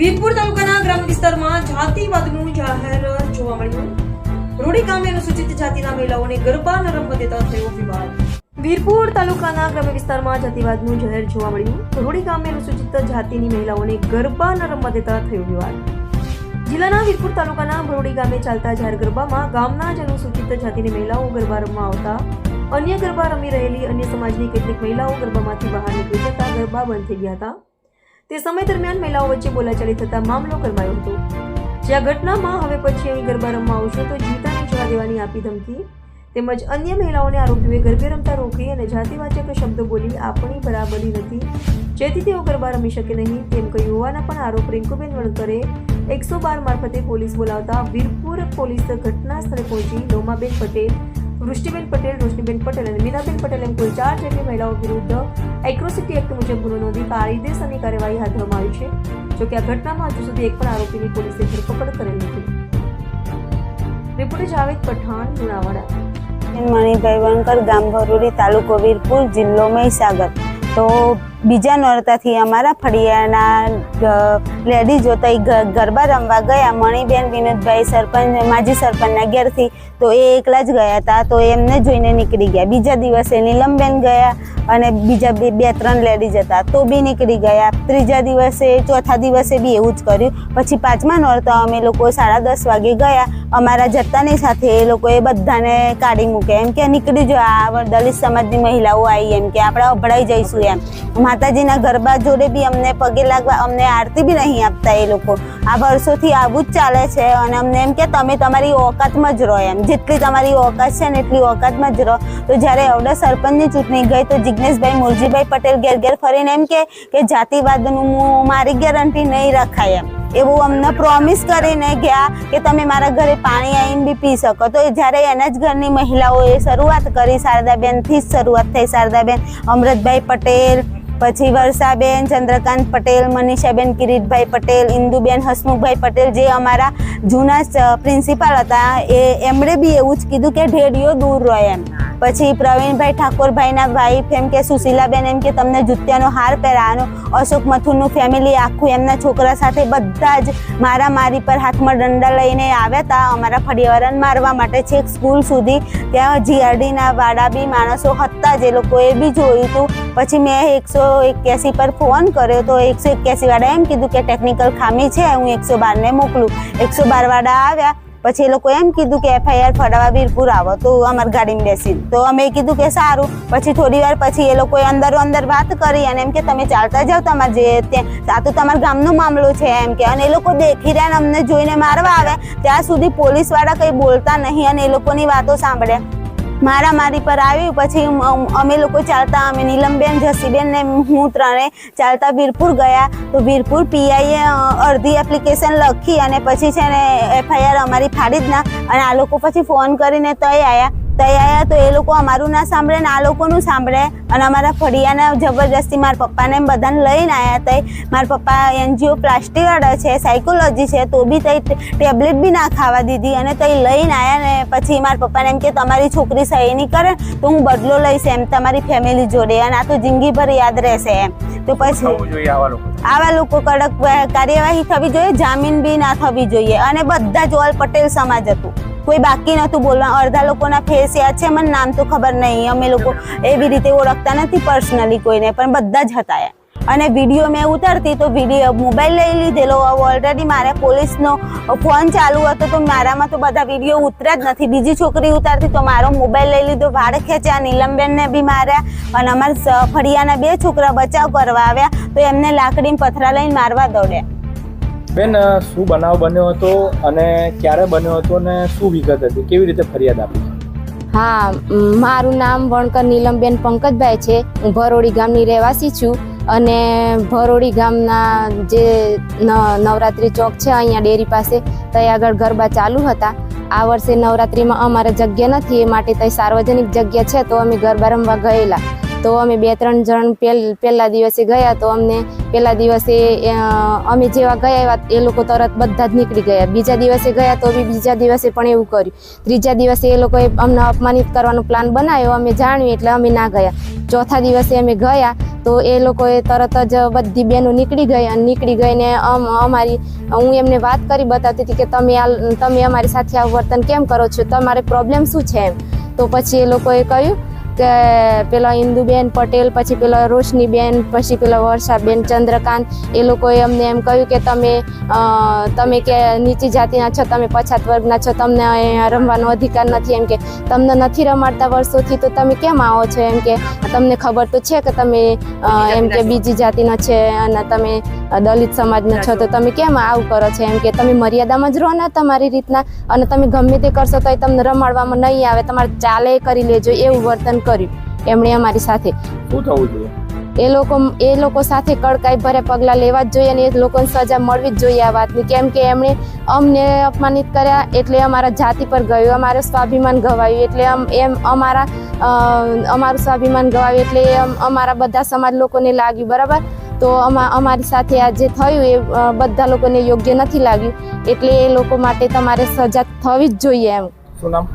વીરપુર તાલુકાના ગ્રામ્ય વિસ્તારમાં જાતિવાદનું જાહેર જોવા મળ્યું. રોડી ગામે અનુસૂચિત જાતિના મહિલાઓને ગરબા ન રમવા દેતા થયો વિવાદ. વીરપુર તાલુકાના ગ્રામ્ય વિસ્તારમાં જાતિવાદનું જાહેર જોવા મળ્યું. રોડી ગામે અનુસૂચિત જાતિની મહિલાઓને ગરબા ન રમવા દેતા થયો વિવાદ. જિલ્લાના વીરપુર તાલુકાના ભરોડી ગામે ચાલતા જાહેર ગરબામાં ગામના જ અનુસૂચિત જાતિની મહિલાઓ ગરબા રમવા આવતા, અન્ય ગરબા રમી રહેલી અન્ય સમાજની કેટલીક મહિલાઓ ગરબામાંથી બહાર નીકળી જતા ગરબા બંધ થઈ ગયા હતા. તે સમય દરમિયાન મહિલાઓ વચ્ચે બોલાચાલી થતા મામલો ગરમાયો હતો. જ્યાં ઘટનામાં હવે પછી અહીં ગરબા રમવા આવશો તો જીવતાને જવા દેવાની આપી ધમકી, તેમજ અન્ય મહિલાઓને આરોપીઓએ ગરબે રમતા રોકી અને જાતિવાચક શબ્દો બોલી આપણી બરાબરી નથી. જેથી તેઓ ગરબા રમી શકે નહીં તેમ કહ્યું હોવાના પણ આરોપ રિંકુબેન વણકરે એકસો બાર મારફતે પોલીસ બોલાવતા વીરપુર પોલીસ ઘટના સ્થળે પહોંચી લોમાબેન પટેલ વૃષ્ટિબેન પટેલ, રોશનીબેન પટેલ અને મીનાબેન પટેલ એમ કુલ ચાર જેટલી મહિલાઓ વિરુદ્ધ એક્રોસિટી એક્ટ મુજબ ગુનો નોંધી કાયદેસરની કાર્યવાહી હાથ ધરવામાં આવી છે. જોકે આ ઘટનામાં હજુ સુધી એક પણ આરોપીની પોલીસે ધરપકડ કરેલ નથી. રિપોર્ટર જાવેદ પઠાણ, લુણાવાડા. મણિભાઈ વણકર ગામ ભરૂડી તાલુકો વીરપુર જિલ્લો મહીસાગર. તો બીજા નોરતાથી અમારા ફળિયાના લેડીઝો તો ગરબા રમવા ગયા, મણીબેન, વિનોદભાઈ સરપંચ, માજી સરપંચના ઘેરથી, તો એ એકલા જ ગયા હતા, તો એમને જોઈને નીકળી ગયા. બીજા દિવસે નીલમબેન ગયા અને બીજા બે બે, ત્રણ લેડીઝ હતા, તો બી નીકળી ગયા. ત્રીજા દિવસે, ચોથા દિવસે બી એવું જ કર્યું. પછી પાંચમા નોરતા અમે લોકો સાડા દસ વાગે ગયા. અમારા જતાની સાથે એ લોકોએ બધાને કાઢી મૂકે એમ કે નીકળી જો આ દલિત સમાજની મહિલાઓ આવી એમ કે આપણે અભડાઈ જઈશું એમ. માતાજીના ગરબા જોડે બી અમને પગે લાગવા, અમને આરતી બી નહીં આપતા એ લોકો. આ વર્ષોથી આવું જ ચાલે છે અને અમને એમ કે તમે તમારી ઓકાતમાં જ રહો એમ. જેટલી તમારી ઓકાત છે ને એટલી ઓકાતમાં જ રહો. તો જ્યારે અવડા સરપંચની ચૂંટણી ગઈ તો જિજ્ઞેશભાઈ મુરજીભાઈ પટેલ ઘેર ઘેર ફરીને એમ કે જાતિવાદનું મારી ગેરંટી નહીં રખાય એમ. એવું અમને પ્રોમિસ કરીને ગયા કે તમે મારા ઘરે પાણી આવીને બી પી શકો. તો જ્યારે એના જ ઘરની મહિલાઓએ શરૂઆત કરી, શારદાબેનથી જ શરૂઆત થઈ. શારદાબેન, અમૃતભાઈ પટેલ પછી વર્ષાબેન, ચંદ્રકાંત પટેલ, મનીષાબેન, કિરીટભાઈ પટેલ, ઇન્દુબેન, હસમુખભાઈ પટેલ જે અમારા જૂના પ્રિન્સિપાલ હતા, એ એમણે બી એવું જ કીધું કે ઢેડિયો દૂર રહે એમ. પછી પ્રવીણભાઈ ઠાકોરભાઈના વાઈફ એમ કે, સુશીલાબેન એમ કે, તમને જુત્યાનો હાર પહેરાવાનો, અશોક મથુરનું ફેમિલી આખું એમના છોકરા સાથે બધા જ મારા મારી પર હાથમાં દંડા લઈને આવ્યા હતા અમારા ફળિયાવાળાને મારવા માટે છેક સ્કૂલ સુધી ત્યાં જીઆરડીના વાડા બી માણસો હતા જે લોકોએ બી જોયું હતું પછી મેં એકસો એક્યાસી પર ફોન કર્યો તો એકસો એક્યાસી વાળા એમ કીધું કે ટેકનિકલ ખામી છે, હું એકસો બારને મોકલું. એકસો બાર વાળા આવ્યા પછી એ લોકો એમ કીધું કે એફઆઈઆર ફરાવા વીરપુર આવો. તો અમારી ગાડીમાં બેસીને. તો અમે કીધું કે સારું. પછી થોડી વાર પછી એ લોકોએ અંદર અંદર વાત કરી અને એમ કે, તમે ચાલતા જાઓ તમારે જે ત્યાં. આ તો તમારા ગામનો મામલો છે એમ કે. અને એ લોકો દેખી રહ્યા અમને જોઈને મારવા આવે ત્યાં સુધી પોલીસવાળા કંઈ બોલતા નહીં અને એ લોકોની વાતો સાંભળ્યા. મારા મારી પર આવ્યું, પછી અમે લોકો ચાલતા, અમે નીલમબેન, જસીબેન ને હું ત્રણે ચાલતા વીરપુર ગયા. તો વીરપુર પીઆઈએ અડધી એપ્લિકેશન લખી અને પછી છે ને, એફઆઈઆર અમારી ફાડી જ ના. અને આ લોકો પછી ફોન કરીને તય આવ્યા તય આવ્યા તો એ લોકો અમારું ના સાંભળે ને આ લોકોનું સાંભળે. અને અમારા ફળિયાના જબરજસ્તી મારા પપ્પાને એમ બધાને લઈને આવ્યા તઈ. મારા પપ્પા એનજીઓ પ્લાસ્ટિક વાળા છે સાયકોલોજી છે તો બી તઈ ટેબ્લેટ બી ના ખાવા દીધી. અને તઈ લઈને આવ્યા ને પછી મારા પપ્પાને એમ કે તમારી છોકરી સહી નહીં કરે તો હું બદલો લઈશ એમ તમારી ફેમિલી જોડે. અને આ તો જિંદગીભર યાદ રહેશે એમ. તો પછી આવા લોકો? આવા લોકો કડક કાર્યવાહી થવી જોઈએ જામીન બી ના થવી જોઈએ. અને બધા જ ઓલ પટેલ સમાજ હતું. કોઈ બાકી નહોતું બોલવા. અડધા લોકોના ફેસ યાદ છે, મને નામ તો ખબર નહીં. અમે લોકો એવી રીતે ઓળખતા નથી પર્સનલી કોઈને, પણ બધા જ હતા. અને વીડિયો મેં ઉતારતી તો વીડિયો મોબાઈલ લઈ લીધેલો. ઓલરેડી મારે પોલીસનો ફોન ચાલુ હતો તો મારામાં તો બધા વીડિયો ઉતર્યા જ નથી. બીજી છોકરી ઉતારતી તો મારો મોબાઈલ લઈ લીધો. વાળ ખેંચ્યા, નીલમબેનને બી માર્યા. અને અમારા ફળિયાના બે છોકરા બચાવ કરવા આવ્યા. તો એમને લાકડીને પથરા લઈને મારવા દોડ્યા. બેન શું બનાવ બન્યો હતો અને ક્યારે બન્યો હતો અને શું વિગત હતી? કેવી રીતે ફરિયાદ આપી? હા મારું નામ વણકર નીલમબેન પંકજભાઈ છે. હું ભરોડી ગામની રહેવાસી છું અને ભરોડી ગામના જે નવરાત્રી ચોક છે અહીંયા ડેરી પાસે ત્યાં આગળ ગરબા ચાલુ હતા. આ વર્ષે નવરાત્રીમાં અમારે જગ્યા નથી, એ માટે ત્યાં સાર્વજનિક જગ્યા છે, તો અમે ગરબા રમવા ગયેલા. તો અમે બે ત્રણ જણ પહેલ પહેલા દિવસે ગયા તો અમને પહેલા દિવસે અમે જેવા ગયા એ લોકો તરત બધા જ નીકળી ગયા. બીજા દિવસે ગયા તો બી બીજા દિવસે પણ એવું કર્યું. ત્રીજા દિવસે એ લોકોએ અમને અપમાનિત કરવાનો પ્લાન બનાવ્યો. અમે જાણ્યું એટલે અમે ના ગયા. ચોથા દિવસે અમે ગયા તો એ લોકોએ તરત જ બધી બહેનો નીકળી ગઈ અને નીકળી ગઈને અમ- અમારી, હું એમને વાત કરી બતાવતી હતી કે તમે આ, તમે અમારી સાથે આ વર્તન કેમ કરો છો? તમારે પ્રોબ્લેમ શું છે એમ? તો પછી એ લોકોએ કહ્યું કે પેલા ઇન્દુબેન પટેલ પછી પેલા રોશનીબેન પછી પેલા વર્ષાબેન ચંદ્રકાંત એ લોકોએ અમને એમ કહ્યું કે તમે તમે કે નીચી જાતિના છો તમે પછાત વર્ગના છો તમને અહીંયા રમવાનો અધિકાર નથી એમ કે તમને નથી રમાડતા વર્ષોથી તો તમે કેમ આવો છો એમ કે તમને ખબર તો છે કે તમે એમ કે બીજી જાતિના છે અને તમે દલિત સમાજના છો તો તમે કેમ આવું કરો છો એમ કે તમે મર્યાદામાં જ રહો ને તમારી રીતના અને તમે ગમે તે કરશો તો તમને રમાડવામાં નહીં આવે. તમારે ચાલે કરી લેજો એવું વર્તન કર્યું. એમણે અમારી સાથે શું થવું જોઈએ? એ લોકો એ લોકો સાથે કડકાઈ ભરે પગલાં લેવા જ જોઈએ અને એ લોકોને સજા મળવી જ જોઈએ આ વાતની. કેમ કે એમણે અમને અપમાનિત કર્યા એટલે અમારા જાતિ પર ગયું. અમારું સ્વાભિમાન ગવાયું એટલે એમ અમારા અમારું સ્વાભિમાન ગવાયું એટલે એમ અમારા બધા સમાજ લોકોને લાગ્યું બરાબર? તો અમા અમારી સાથે આ જે થયું એ બધા લોકોને યોગ્ય નથી લાગ્યું. એટલે એ લોકો માટે તમારે સજા થવી જ જોઈએ એમ. શું નામ?